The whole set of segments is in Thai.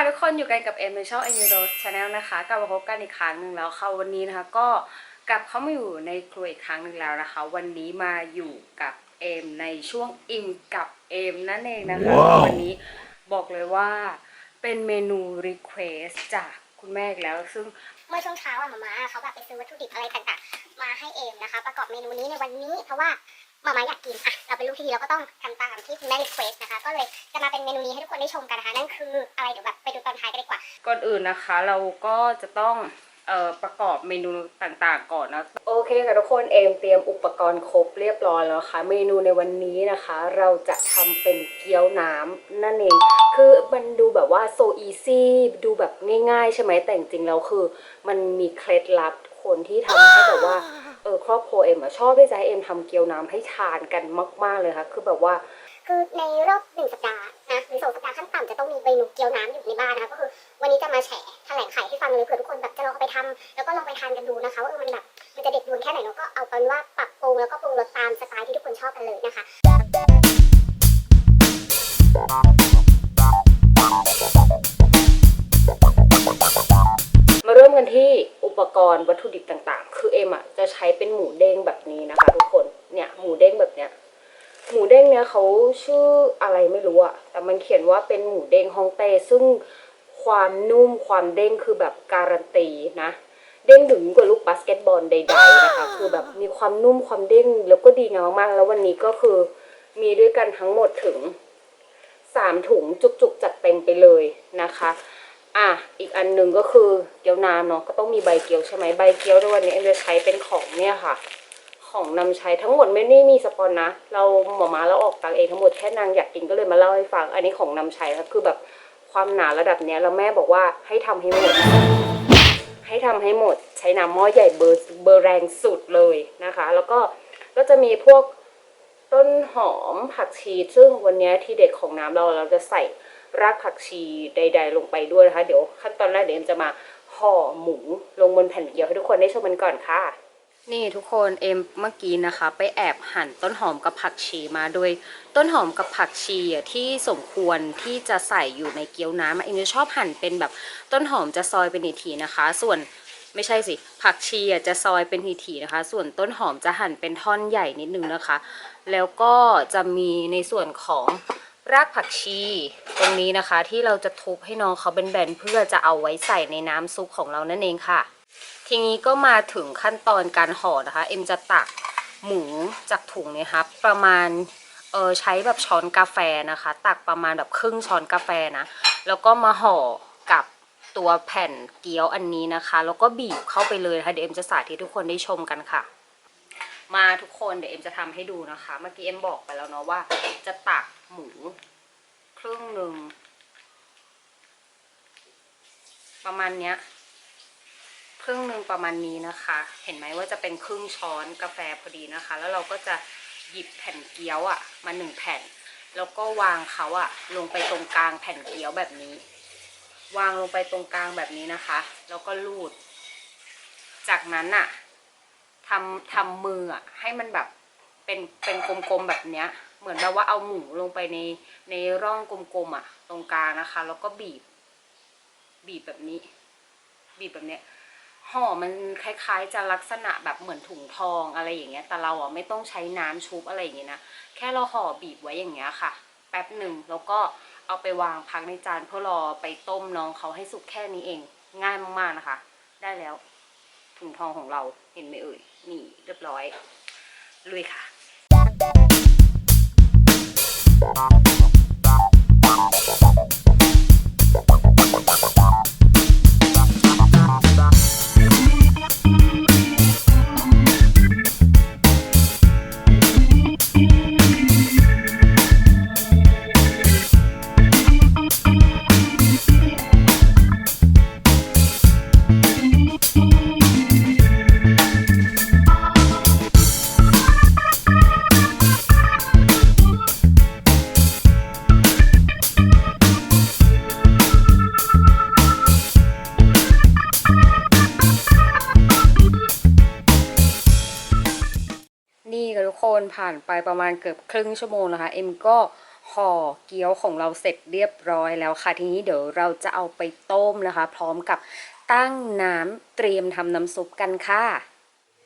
ค่ะทุกคนอยู่กันกับเอ็มในช่องเอ็มยูโรชาแนลนะคะกลับมาพบกันอีกครั้งหนึ่งแล้วค่ะวันนี้นะคะก็กลับเข้ามาอยู่ในครัวอีกครั้งหนึ่งแล้วนะคะ วันนี้มาอยู่กับเอ็มในช่วงอิ่มกับเอ็มนั่นเองนะคะว้าววันนี้บอกเลยว่าเป็นเมนูรีเควสจากคุณแม่อีกแล้วซึ่งเมื่อช่วงเช้าอะมาม่าเขาแบบไปซื้อวัตถุดิบอะไรต่างๆมาให้เอมนะคะ ประกอบเมนูนี้ในวันนี้ เพราะว่า มาม่าอยากกินอะเราเป็นลูกที่ดีเราก็ต้องทำตามที่คุณแม่รีเควสนะคะ ก็เลยจะมาเป็นเมนูนี้ให้ทุกคนได้ชมกันนะคะ นั่นคืออะไรเดี๋ยวแบบไปดูตอนท้ายกันดีกว่า ก่อนอื่นนะคะ เราก็จะต้องเอ่อประกอบเมนูต่างๆก่อนนะโอเคค่ะทุกคนเอมเตรียมอุปกรณ์ครบเรียบร้อยแล้วค่ะเมนูในวันนี้นะคะ เราจะทำเป็นเกี๊ยวน้ำนั่นเอง คือมันดูแบบว่าโซอีซี่ดูแบบง่ายๆ ใช่ไหมแต่จริงๆแล้วคือ มันมีเคล็ดลับคนที่ทำให้แบบว่า ออครอบครัวเอ็มอะชอบที่จะให้เอ็มทำเกี๊ยวน้ำให้ทานกันมาก ๆเลยค่ะ คือแบบว่า คือในรอบหนึ่งสัปดาห์นะหรือสองสัปดาห์ขั้นต่ำจะต้องมีเมนูเกี๊ยวน้ำอยู่ในบ้านนะคะก็คือวันนี้จะมาแฉแถลงไขให้ฟังเลยเผื่อทุกคนแบบจะลองเอาไปทำแล้วก็ลองไปทานกันดูนะคะว่าเออมันแบบมันจะเด็ดดวลแค่ไหนแล้วก็เอาเป็นว่าปรับปรุงแล้วก็ปรุงรสตามสไตล์ที่ทุกคนชอบกันเลยนะคะมาเริ่มกันที่อุปกรณ์วัตถุดิบต่างๆคือ เอ็มอะจะใช้เป็นหมูเด้งแบบนี้นะคะ ทุกคนเนี่ยหมูเด้งแบบเนี้ยหมูเด้งเนี่ยเขาชื่ออะไรไม่รู้อะแต่มันเขียนว่าเป็นหมูเด้งฮองเต้ซึ่งความนุ่มความเด้งคือแบบการันตีนะ เด้งถึงกว่าลูกบาสเกตบอลใดๆนะคะ คือแบบมีความนุ่มความเด้งแล้วก็ดีงามมากๆ แล้ววันนี้ก็คือมีด้วยกันทั้งหมดถึงสามถุงจุกๆ จัดเต็มไปเลยนะคะ อะอีกอันหนึ่งก็คือเกี๊ยวน้ำเนาะก็ต้องมีใบเกี๊ยวใช่ไหมใบเกี๊ยวในวันนี้เอ็มจะใช้เป็นของเนี่ยค่ะ ของนำใช้ทั้งหมดไม่ได้มีสปอนนะ เราหมอมาเราออกตังเองทั้งหมดแค่นางอยากกินก็เลยมาเล่าให้ฟัง อันนี้ของนำใช้ค่ะคือแบบความหนาระดับเนี้ยแล้วแม่บอกว่าให้ทำให้หมด ให้ทำให้หมด ใช้น้ำหม้อใหญ่เบอร์เบอร์แรงสุดเลยนะคะ แล้วก็ก็จะมีพวกต้นหอมผักชีซึ่งวันนี้ที่เด็ดของน้ำเราเราจะใส่ รากผักชีใด ๆ ลงไปด้วยนะคะ เดี๋ยวขั้นตอนแรกเดี๋ยวเอ็มจะมาห่อหมูลงบนแผ่นเกี๊ยวให้ทุกคนได้ชมกันก่อนค่ะ นี่ทุกคนเอ็มเมื่อกี้นะคะ ไปแอบหั่นต้นหอมกับผักชีมาโดยต้นหอมกับผักชีที่สมควรที่จะใส่อยู่ในเกี๊ยวน้ำอะเอ็มจะชอบหั่นเป็นแบบต้นหอมจะซอยเป็นทีนะคะ ส่วนไม่ใช่สิ ผักชีจะซอยเป็นทีๆนะคะ ส่วนต้นหอมจะหั่นเป็นท่อนใหญ่นิดนึงนะคะ แล้วก็จะมีในส่วนของ รากผักชี ตรงนี้นะคะที่เราจะทุบให้น้องเขาเป็นแบนเพื่อจะเอาไว้ใส่ในน้ำซุปของเรานั่นเองค่ะ ทีนี้ก็มาถึงขั้นตอนการห่อนะคะ เอ็มจะตักหมูจากถุงเนี่ยครับประมาณเออใช้แบบช้อนกาแฟนะคะ ตักประมาณแบบครึ่งช้อนกาแฟนะ แล้วก็มาห่อกับตัวแผ่นเกี๊ยวอันนี้นะคะ แล้วก็บีบเข้าไปเลยนะคะเดี๋ยวเอ็มจะสาธิตทุกคนได้ชมกันค่ะ มาทุกคนเดี๋ยวเอ็มจะทำให้ดูนะคะ เมื่อกี้เอ็มบอกไปแล้วเนาะว่าจะตัก หมูครึ่งหนึ่ง ประมาณเนี้ยครึ่งหนึ่งประมาณนี้นะคะ เห็นไหมว่าจะเป็นครึ่งช้อนกาแฟพอดีนะคะ แล้วเราก็จะหยิบแผ่นเกี๊ยวอะ่ะ มาหนึ่งแผ่น แล้วก็วางเขาอะ่ะ ลงไปตรงกลางแผ่นเกี๊ยวแบบนี้ วางลงไปตรงกลางแบบนี้นะคะ แล้วก็ลูด จากนั้นอะ่ะทำทำมืออะ่ะให้มันแบบเป็นเป็นกลมๆแบบเนี้ย เหมือนแบบว่าเอาหมูลงไปในในร่องกลมๆอะ่ะ ตรงกลางนะคะ แล้วก็บีบ บีบแบบนี้ บีบแบบเนี้ยห่อมันคล้ายๆ จะลักษณะแบบเหมือนถุงทองอะไรอย่างเงี้ย แต่เราอะไม่ต้องใช้น้ำชุบอะไรอย่างเงี้ยนะ แค่เราห่อบีบไว้อย่างเงี้ยค่ะ แป๊บหนึ่งแล้วก็เอาไปวางพักในจานเพื่อรอไปต้มน้องเขาให้สุกแค่นี้เอง ง่ายมากๆนะคะ ได้แล้วถุงทองของเราเห็นไหมเอ่ย นี่เรียบร้อยลุยค่ะานไปประมาณเกือบครึ่งชั่วโมงนะคะ เอ็มก็ห่อเกี๊ยวของเราเสร็จเรียบร้อยแล้วค่ะ ทีนี้เดี๋ยวเราจะเอาไปต้มนะคะ พร้อมกับตั้งน้ำเตรียมทำน้ำซุปกันค่ะ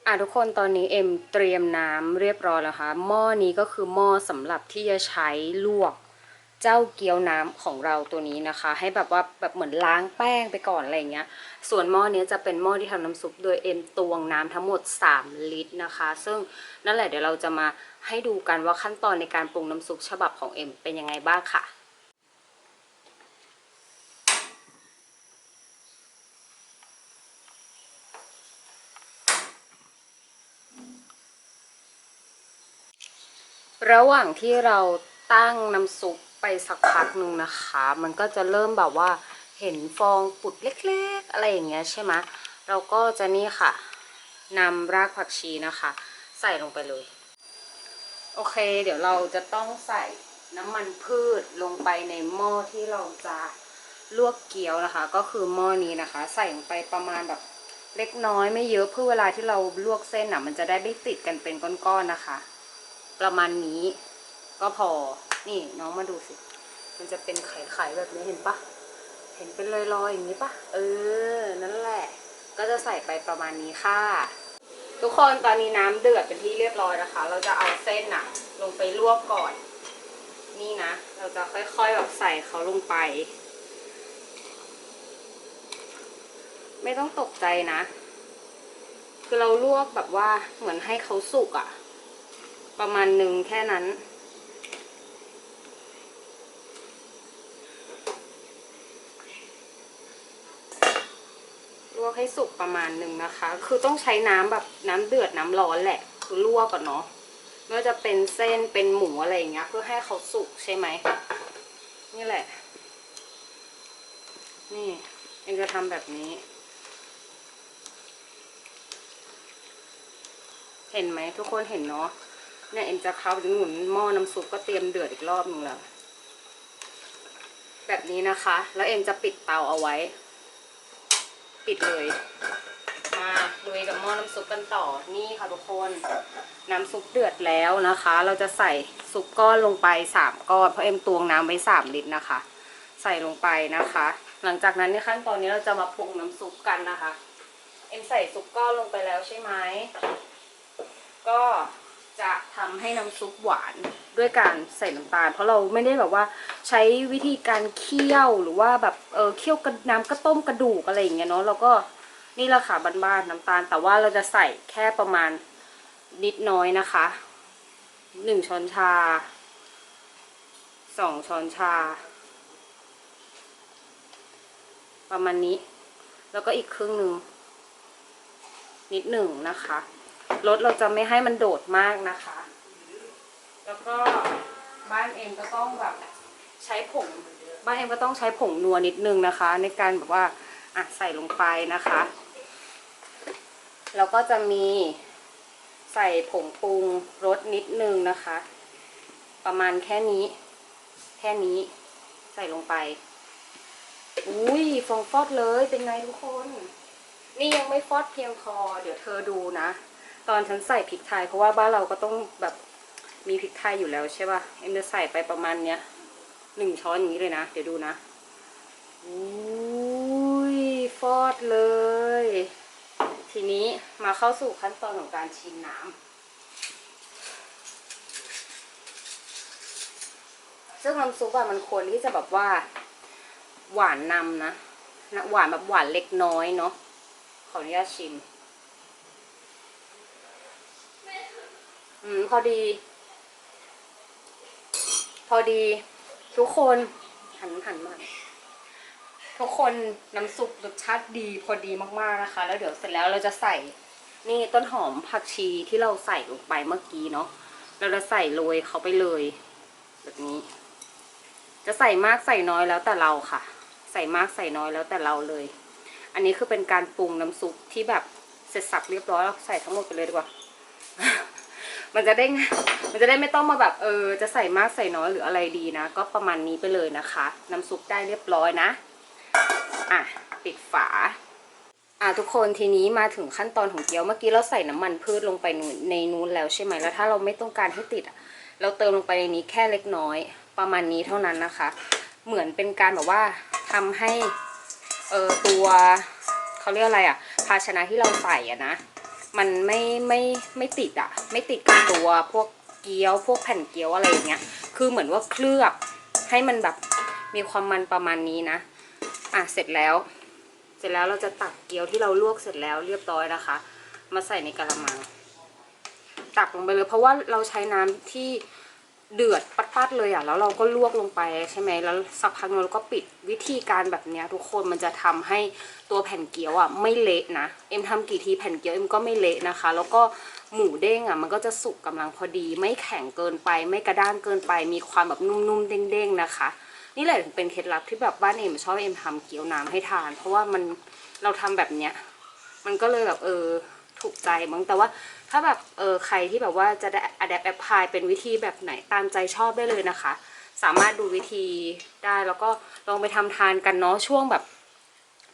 อะทุกคนตอนนี้เอ็มเตรียมน้ำเรียบร้อยแล้วค่ะหม้อนี้ก็คือหม้อสำหรับที่จะใช้ลวก เจ้าเกี๊ยวน้ำของเราตัวนี้นะคะ ให้แบบว่าแบบเหมือนล้างแป้งไปก่อนอะไรเงี้ย ส่วนหม้อนี้จะเป็นหม้อที่ทำน้ำซุปโดยเอ็มตวงน้ำทั้งหมด 3 ลิตรนะคะ ซึ่งนั่นแหละเดี๋ยวเราจะมาให้ดูกันว่าขั้นตอนในการปรุงน้ำซุปฉบับของเอ็มเป็นยังไงบ้างค่ะระหว่างที่เราตั้งน้ำซุป ไปสักพักหนึ่งนะคะ มันก็จะเริ่มแบบว่าเห็นฟองปุดเล็กๆ อะไรอย่างเงี้ยใช่ไหมเราก็จะนี่ค่ะนำรากผักชีนะคะ ใส่ลงไปเลย โอเค เดี๋ยวเราจะต้องใส่น้ำมันพืชลงไปในหม้อที่เราจะลวกเกี๊ยวนะคะ ก็คือหม้อนี้นะคะ ใส่ลงไปประมาณแบบเล็กน้อยไม่เยอะเพื่อเวลาที่เราลวกเส้นอะมันจะได้ไม่ติดกันเป็นก้อนๆนะคะ ประมาณนี้ก็พอ นี่น้องมาดูสิ มันจะเป็นไข่ๆแบบนี้เห็นปะ เห็นเป็นลอยๆอย่างนี้ปะ เออ นั่นแหละ ก็จะใส่ไปประมาณนี้ค่ะ ทุกคนตอนนี้น้ำเดือดเป็นที่เรียบร้อยนะคะ เราจะเอาเส้นอะลงไปลวกก่อน นี่นะ เราจะค่อยๆแบบใส่เขาลงไป ไม่ต้องตกใจนะ คือเราลวกแบบว่าเหมือนให้เขาสุกอะประมาณหนึ่งแค่นั้น ลวก ให้สุกประมาณหนึ่งนะคะ คือต้องใช้น้ำแบบน้ำเดือดน้ำร้อนแหละ คือลวกก่อนเนาะไม่ว่าจะเป็นเส้นเป็นหมูอะไรอย่างเงี้ย เพื่อให้เขาสุกใช่ไหม นี่แหละ นี่เองจะทำแบบนี้ เห็นไหมทุกคนเห็นเนาะเนี่ยเอ็มจะเข้าถึงหนุนหม้อน้ำซุปก็เตรียมเดือดอีกรอบหนึ่งแล้ว แบบนี้นะคะ แล้วเอ็มจะปิดเตาเอาไว้ ปิดเลย มาลุยกับหม้อน้ำซุปกันต่อนี่ค่ะทุกคน น้ำซุปเดือดแล้วนะคะ เราจะใส่ซุปก้อนลงไปสามก้อนเพราะเอ็มตวงน้ำไว้สามลิตรนะคะ ใส่ลงไปนะคะ หลังจากนั้นในขั้นตอนนี้เราจะมาปรุงน้ำซุปกันนะคะ เอ็มใส่ซุปก้อนลงไปแล้วใช่ไหมก็ จะทำให้น้ำซุปหวานด้วยการใส่น้ำตาล เพราะเราไม่ได้แบบว่าใช้วิธีการเคี่ยวหรือว่าแบบเออเคี่ยวกับน้ำกระต้มกระดูกอะไรอย่างเงี้ยเนาะเราก็นี่แหละค่ะบ้านๆน้ำตาล แต่ว่าเราจะใส่แค่ประมาณนิดน้อยนะคะหนึ่งช้อนชาสองช้อนชา ประมาณนี้ แล้วก็อีกครึ่งหนึ่งนิดหนึ่งนะคะ รสเราจะไม่ให้มันโดดมากนะคะ แล้วก็บ้านเองก็ต้องแบบใช้ผง บ้านเองก็ต้องใช้ผงนัวนิดนึงนะคะ ในการแบบว่าอะใส่ลงไปนะคะ แล้วก็จะมีใส่ผงปรุงรสนิดนึงนะคะ ประมาณแค่นี้ แค่นี้ใส่ลงไป อุ้ยฟองฟอดเลยเป็นไงทุกคน นี่ยังไม่ฟอดเพียงพอ เดี๋ยวเธอดูนะ ตอนฉันใส่พริกไทยเพราะว่าบ้านเราก็ต้องแบบมีพริกไทยอยู่แล้วใช่ป่ะเอ็มจะใส่ไปประมาณเนี้ยหนึ่งช้อนอย่างนี้เลยนะ เดี๋ยวดูนะอุ้ยฟอดเลย ทีนี้มาเข้าสู่ขั้นตอนของการชิมน้ำซึ่งน้ำซุปอะมันควรที่จะแบบว่า หวานนำนะนะหวานแบบหวานเล็กน้อยเนาะขออนุญาตชิม อืม พอดี พอดี ทุกคนหันหันมาทุกคนน้ำซุปรสชาติดีพอดีมากๆนะคะ แล้วเดี๋ยวเสร็จแล้วเราจะใส่ นี่ต้นหอมผักชีที่เราใส่ลงไปเมื่อกี้เนาะเราจะใส่โรยเขาไปเลย แบบนี้ จะใส่มากใส่น้อยแล้วแต่เราค่ะ ใส่มากใส่น้อยแล้วแต่เราเลย อันนี้คือเป็นการปรุงน้ำซุปที่แบบเสร็จสับเรียบร้อยแล้วใส่ทั้งหมดไปเลยดีกว่า มันจะได้มันจะได้ไม่ต้องมาแบบเออจะใส่มากใส่น้อยหรืออะไรดีนะ ก็ประมาณนี้ไปเลยนะคะ น้ำซุปได้เรียบร้อยนะอะปิดฝาอะทุกคนทีนี้มาถึงขั้นตอนของเกี๊ยวเมื่อกี้เราใส่น้ำมันพืชลงไปในนู้นแล้วใช่ไหมแล้วถ้าเราไม่ต้องการให้ติดเราเติมลงไปในนี้แค่เล็กน้อย ประมาณนี้เท่านั้นนะคะ เหมือนเป็นการแบบว่าทำให้เออตัวเขาเรียกอะไรอะภาชนะที่เราใส่อะนะ มันไม่ไม่ไม่ติดอะไม่ติดกับตัวพวกเกี๊ยวพวกแผ่นเกี๊ยวอะไรอย่างเงี้ย คือเหมือนว่าเคลือบให้มันแบบมีความมันประมาณนี้นะ อะเสร็จแล้ว เสร็จแล้วเราจะตักเกี๊ยวที่เราลวกเสร็จแล้วเรียบร้อยนะคะ มาใส่ในกระมัง ตักลงไปเลยเพราะว่าเราใช้น้ำที่ เดือดปัดๆเลยอะแล้วเราก็ลวกลงไปใช่ไหมแล้วสักพักนึงเราก็ปิดวิธีการแบบเนี้ยทุกคนมันจะทำให้ตัวแผ่นเกี๊ยวอะไม่เละนะเอ็มทำกี่ทีแผ่นเกี๊ยวเอ็มก็ไม่เละนะคะ แล้วก็หมูเด้งอะมันก็จะสุกกำลังพอดี ไม่แข็งเกินไป ไม่กระด้างเกินไป มีความแบบนุ่มๆเด้งๆนะคะ นี่แหละถึงเป็นเคล็ดลับที่แบบบ้านเอ็มชอบเอ็มทำเกี๊ยวน้ำให้ทาน เพราะว่ามันเราทำแบบเนี้ยมันก็เลยแบบเออ ถูกใจมั้งแต่ว่าถ้าแบบเออใครที่แบบว่าจะได้ adapt apply เป็นวิธีแบบไหนตามใจชอบได้เลยนะคะ สามารถดูวิธีได้แล้วก็ลองไปทำทานกันเนาะช่วงแบบ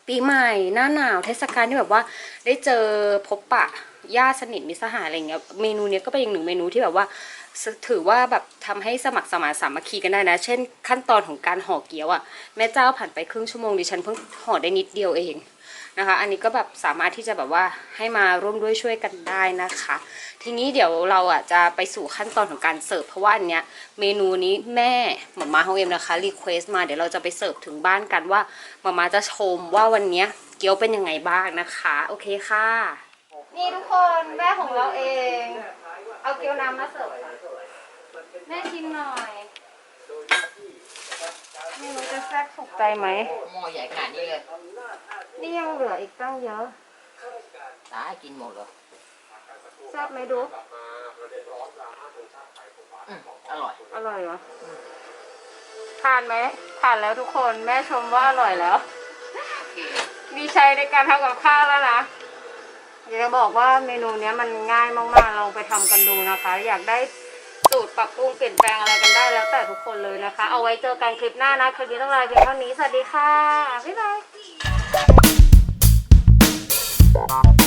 ปีใหม่หน้าหนาวเทศกาลที่แบบว่าได้เจอพบปะญาติสนิทมิสหายอะไรเงี้ยเมนูเนี้ยก็เป็นอีกหนึ่งเมนูที่แบบว่าถือว่าแบบทำให้สมัครสมานสามัคคีกันได้นะ เช่นขั้นตอนของการห่อเกี๊ยวอะ่ะแม่เจ้าผ่านไปครึ่งชั่วโมงดิฉันเพิ่งห่อได้นิดเดียวเอง นะคะ อันนี้ก็แบบสามารถที่จะแบบว่าให้มาร่วมด้วยช่วยกันได้นะคะ ทีนี้เดี๋ยวเราอะจะไปสู่ขั้นตอนของการเสิร์ฟเพราะว่าอันเนี้ยเมนูนี้แม่หมามาของเอ็มนะคะรีเควสมาเดี๋ยวเราจะไปเสิร์ฟถึงบ้านกันว่าหมามาจะชมว่าวันเนี้ยเกี๊ยวเป็นยังไงบ้างนะคะ โอเคค่ะ นี่ทุกคนแม่ของเราเอง เอาเกี๊ยวน้ำมาเสิร์ฟค่ะแม่ชิมหน่อยไม่รู้จะแซ่บถูกใจไหมหม้อใหญ่ขนาดนี้เลย นี่ยังเหลืออีกตั้งเยอะ ตายกินหมดเหรอแซ่บไหมดู อืมอร่อย อร่อยเหรอทานไหมทานแล้วทุกคนแม่ชมว่าอร่อยแล้วโอเคมีใช้ในการทำกับข้าวแล้วนะอยากจะบอกว่าเมนูเนี้ยมันง่ายมากๆลองไปทำกันดูนะคะ อยากได้สูตรปรับปรุงเปลี่ยนแปลงอะไรกันได้แล้วแต่ทุกคนเลยนะคะ เอาไว้เจอกันคลิปหน้านะ คลิปนี้ต้องลาเพียงเท่านี้ สวัสดีค่ะ บ๊ายบาย Bye.